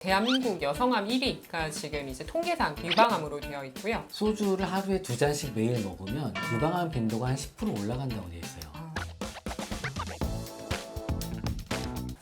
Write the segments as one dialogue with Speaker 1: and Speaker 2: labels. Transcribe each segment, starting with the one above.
Speaker 1: 대한민국 여성암 1위가 지금 이제 통계상 유방암으로 되어 있고요.
Speaker 2: 소주를 하루에 두 잔씩 매일 먹으면 유방암 빈도가 한 10% 올라간다고 되어 있어요.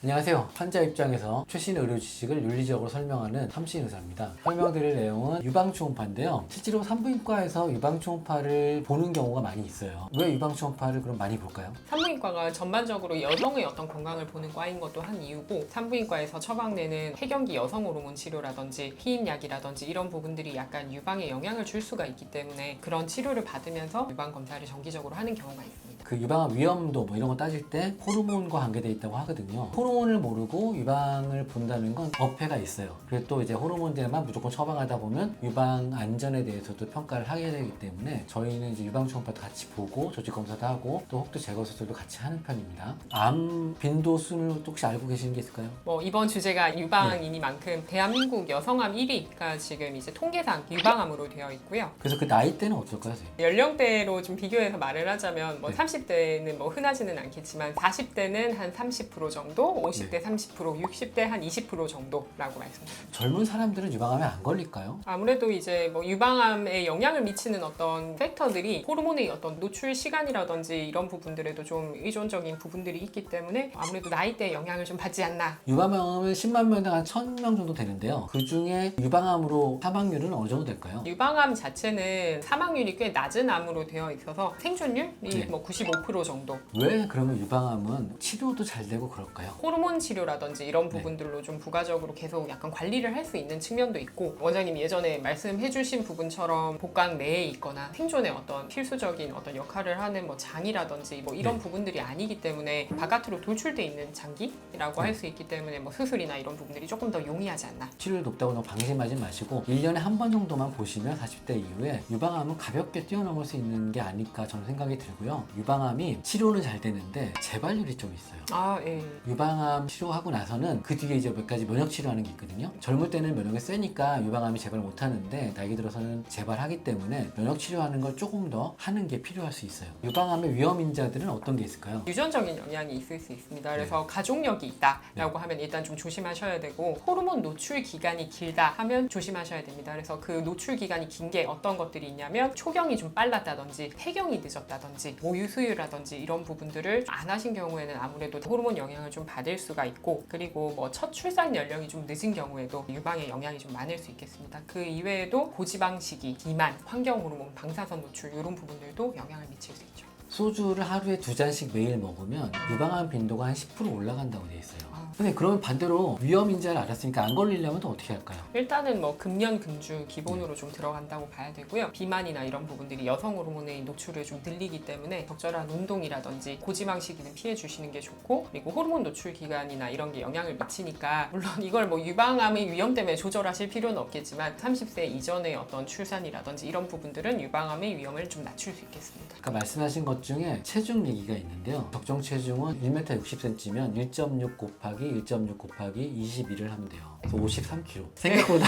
Speaker 2: 안녕하세요. 환자 입장에서 최신 의료 지식을 윤리적으로 설명하는 함신 의사입니다. 설명드릴 내용은 유방 초음파인데요. 실제로 산부인과에서 유방 초음파를 보는 경우가 많이 있어요. 왜 유방 초음파를 그럼 많이 볼까요?
Speaker 1: 산부 인과가 전반적으로 여성의 어떤 건강을 보는 과인 것도 한 이유고 산부인과에서 처방내는 폐경기 여성 호르몬 치료라든지 피임약이라든지 이런 부분들이 약간 유방에 영향을 줄 수가 있기 때문에 그런 치료를 받으면서 유방 검사를 정기적으로 하는 경우가 있습니다.
Speaker 2: 그 유방암 위험도 뭐 이런 거 따질 때 호르몬과 관계돼 있다고 하거든요. 호르몬을 모르고 유방을 본다는 건 어폐가 있어요. 그리고 또 이제 호르몬들만 무조건 처방하다 보면 유방 안전에 대해서도 평가를 하게 되기 때문에 저희는 이제 유방 초음파도 같이 보고 조직 검사도 하고 또 혹도 제거 수술도 같이 하는 편입니다. 암 빈도 수를 또 혹시 알고 계시는 게 있을까요?
Speaker 1: 뭐 이번 주제가 유방이니만큼 대한민국 여성암 1위가 지금 이제 통계상 유방암으로 되어 있고요.
Speaker 2: 그래서 그 나이대는 어떨까요? 선생님?
Speaker 1: 연령대로 좀 비교해서 말을 하자면 뭐
Speaker 2: 네.
Speaker 1: 30대는 뭐 흔하지는 않겠지만 40대는 한 30% 정도, 50대 30%, 60대 한 20% 정도라고 말씀드립니다.
Speaker 2: 젊은 사람들은 유방암에 안 걸릴까요?
Speaker 1: 아무래도 이제 뭐 유방암에 영향을 미치는 어떤 팩터들이 호르몬의 어떤 노출 시간이라든지 이런 부분들에도 좀 의존적인 부분들이 있기 때문에 아무래도 나이대에 영향을 좀 받지 않나.
Speaker 2: 유방암은 10만 명당 한 1000명 정도 되는데요. 그 중에 유방암으로 사망률은 어느 정도 될까요?
Speaker 1: 유방암 자체는 사망률이 꽤 낮은 암으로 되어 있어서 생존율이
Speaker 2: 네.
Speaker 1: 뭐95% 정도.
Speaker 2: 왜 그러면 유방암은 치료도 잘 되고 그럴까요?
Speaker 1: 호르몬 치료라든지 이런
Speaker 2: 네.
Speaker 1: 부분들로 좀 부가적으로 계속 약간 관리를 할 수 있는 측면도 있고 원장님이 예전에 말씀해주신 부분처럼 복강 내에 있거나 생존에 어떤 필수적인 어떤 역할을 하는 뭐 장이라든지 뭐 이런
Speaker 2: 네.
Speaker 1: 부분들 이 아니기 때문에 바깥으로 돌출돼 있는 장기라고
Speaker 2: 네.
Speaker 1: 할수 있기 때문에 뭐 수술이나 이런 부분들이 조금 더 용이하지 않나.
Speaker 2: 치료율 높다고 너무 방심하지 마시고 1년에 한 번 정도만 보시면 40대 이후에 유방암은 가볍게 뛰어넘을 수 있는 게 아닐까 저는 생각이 들고요. 유방암이 치료는 잘 되는데 재발률이 좀 있어요.
Speaker 1: 아 예.
Speaker 2: 유방암 치료하고 나서는 그 뒤에 이제 몇 가지 면역 치료하는 게 있거든요. 젊을 때는 면역이 세니까 유방암이 재발 못 하는데 나이 들어서는 재발하기 때문에 면역 치료하는 걸 조금 더 하는 게 필요할 수 있어요. 유방암의 위험 인자들은 어떤 게 있을까요?
Speaker 1: 유전적인 영향이 있을 수 있습니다.
Speaker 2: 네.
Speaker 1: 그래서 가족력이 있다라고 하면 일단 좀 조심하셔야 되고 호르몬 노출 기간이 길다 하면 조심하셔야 됩니다. 그래서 그 노출 기간이 긴 게 어떤 것들이 있냐면 초경이 좀 빨랐다든지 폐경이 늦었다든지 모유 수유라든지 이런 부분들을 안 하신 경우에는 아무래도 호르몬 영향을 좀 받을 수가 있고 그리고 뭐 첫 출산 연령이 좀 늦은 경우에도 유방에 영향이 좀 많을 수 있겠습니다. 그 이외에도 고지방 시기, 비만, 환경 호르몬, 방사선 노출 이런 부분들도 영향을 미칠 수 있죠.
Speaker 2: 소주를 하루에 두 잔씩 매일 먹으면 유방암 빈도가 한 10% 올라간다고 돼 있어요.
Speaker 1: 아.
Speaker 2: 근데 그러면 반대로 위험 인자를 알았으니까 안 걸리려면 또 어떻게 할까요?
Speaker 1: 일단은 뭐 금연 금주 기본으로 좀 들어간다고 봐야 되고요. 비만이나 이런 부분들이 여성 호르몬의 노출을 좀 늘리기 때문에 적절한 운동이라든지 고지방 시기는 피해 주시는 게 좋고 그리고 호르몬 노출 기간이나 이런 게 영향을 미치니까 물론 이걸 뭐 유방암의 위험 때문에 조절하실 필요는 없겠지만 30세 이전의 어떤 출산이라든지 이런 부분들은 유방암의 위험을 좀 낮출 수 있겠습니다.
Speaker 2: 아까 말씀하신 것 중에 체중 얘기가 있는데요. 적정 체중은 1m 60cm면 1.6 곱하기 1.6 곱하기 22를 하면 돼요. 그래서 53kg. 생각보다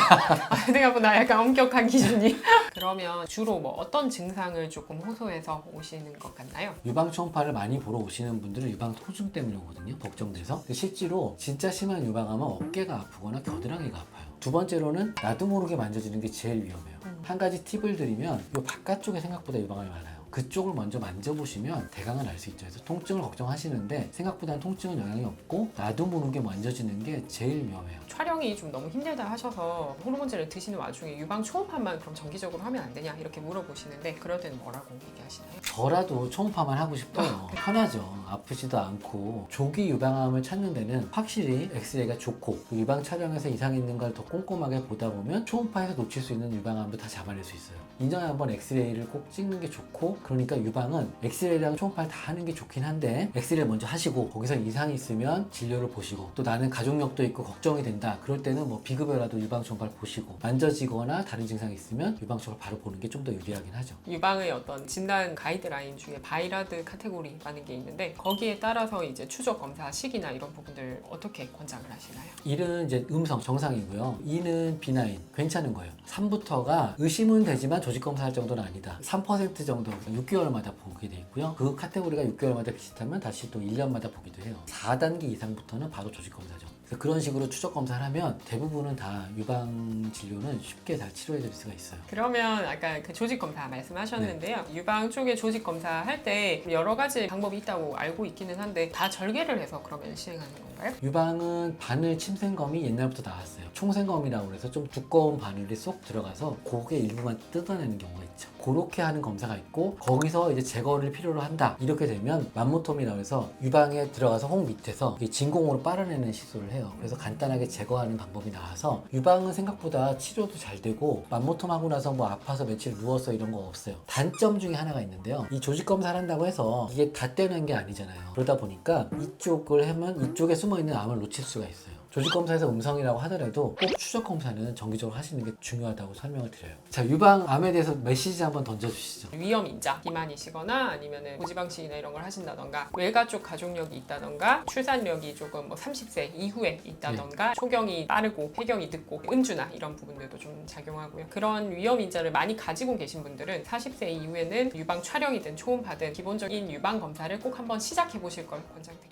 Speaker 1: 생각보다 약간 엄격한 기준이 그러면 주로 뭐 어떤 증상을 조금 호소해서 오시는 것 같나요?
Speaker 2: 유방 초음파를 많이 보러 오시는 분들은 유방 통증 때문에 오거든요. 걱정돼서. 근데 실제로 진짜 심한 유방암은 어깨가 아프거나 겨드랑이가 아파요. 두 번째로는 나도 모르게 만져지는 게 제일 위험해요.
Speaker 1: 음.
Speaker 2: 한 가지 팁을 드리면 이 바깥쪽에 생각보다 유방암이 많아요. 그쪽을 먼저 만져보시면 대강을 알 수 있죠. 그래서 통증을 걱정하시는데 생각보다는 통증은 영향이 없고 나도 모르게 만져지는 게 제일 위험해요.
Speaker 1: 촬영이 좀 너무 힘들다 하셔서 호르몬제를 드시는 와중에 유방 초음파만 그럼 정기적으로 하면 안 되냐 이렇게 물어보시는데 그럴 때는 뭐라고 얘기하시나요?
Speaker 2: 저라도 초음파만 하고 싶어요. 편하죠. 아프지도 않고 조기 유방암을 찾는 데는 확실히 엑스레이가 좋고 그 유방 촬영에서 이상 있는 걸 더 꼼꼼하게 보다 보면 초음파에서 놓칠 수 있는 유방암 도다 잡아낼 수 있어요. 2년에 한 번 엑스레이를 꼭 찍는 게 좋고 그러니까 유방은 엑스레이랑 초음파를 다 하는 게 좋긴 한데 엑스레이 먼저 하시고 거기서 이상이 있으면 진료를 보시고 또 나는 가족력도 있고 걱정이 된다 그럴 때는 뭐 비급여라도 유방 초음파를 보시고 만져지거나 다른 증상이 있으면 유방 초음파 바로 보는 게 좀 더 유리하긴 하죠.
Speaker 1: 유방의 어떤 진단 가이드라인 중에 바이라드 카테고리라는 게 있는데 거기에 따라서 이제 추적 검사 시기나 이런 부분들 어떻게 권장을 하시나요?
Speaker 2: 1은 이제 음성 정상이고요. 2는 비나인 괜찮은 거예요. 3부터가 의심은 되지만 조직 검사할 정도는 아니다. 3% 정도 6개월마다 보게 돼 있고요. 그 카테고리가 6개월마다 비슷하면 다시 또 1년마다 보기도 해요. 4단계 이상부터는 바로 조직 검사죠. 그런 식으로 추적 검사를 하면 대부분은 다 유방 진료는 쉽게 다 치료해 드릴 수가 있어요.
Speaker 1: 그러면 아까 그 조직 검사 말씀하셨는데요.
Speaker 2: 네.
Speaker 1: 유방 쪽에 조직 검사 할 때 여러 가지 방법이 있다고 알고 있기는 한데 다 절개를 해서 그러면 시행하는 건가요?
Speaker 2: 유방은 바늘 침생검이 옛날부터 나왔어요. 총생검이라고 해서 좀 두꺼운 바늘이 쏙 들어가서 고개 일부만 뜯어내는 경우가 있죠. 그렇게 하는 검사가 있고 거기서 이제 제거를 필요로 한다. 이렇게 되면 맘모톰이라고 해서 유방에 들어가서 혹 밑에서 진공으로 빨아내는 시술을 해요. 그래서 간단하게 제거하는 방법이 나와서 유방은 생각보다 치료도 잘 되고 맘모톰 하고 나서 뭐 아파서 며칠 누웠어 이런 거 없어요. 단점 중에 하나가 있는데요. 이 조직 검사를 한다고 해서 이게 다 떼는 게 아니잖아요. 그러다 보니까 이쪽을 하면 이쪽에 숨어 있는 암을 놓칠 수가 있어요. 조직 검사에서 음성이라고 하더라도 꼭 추적 검사는 정기적으로 하시는 게 중요하다고 설명을 드려요. 자, 유방암에 대해서 메시지 한번 던져주시죠.
Speaker 1: 위험 인자 비만이시거나 아니면은 고지방식이나 이런 걸 하신다던가 외가 쪽 가족력이 있다던가 출산력이 조금 뭐 30세 이후에 있다던가 초경이 빠르고 폐경이 늦고 은주나 이런 부분들도 좀 작용하고요. 그런 위험 인자를 많이 가지고 계신 분들은 40세 이후에는 유방 촬영이든 초음파든 기본적인 유방 검사를 꼭 한번 시작해 보실 걸 권장드립니다.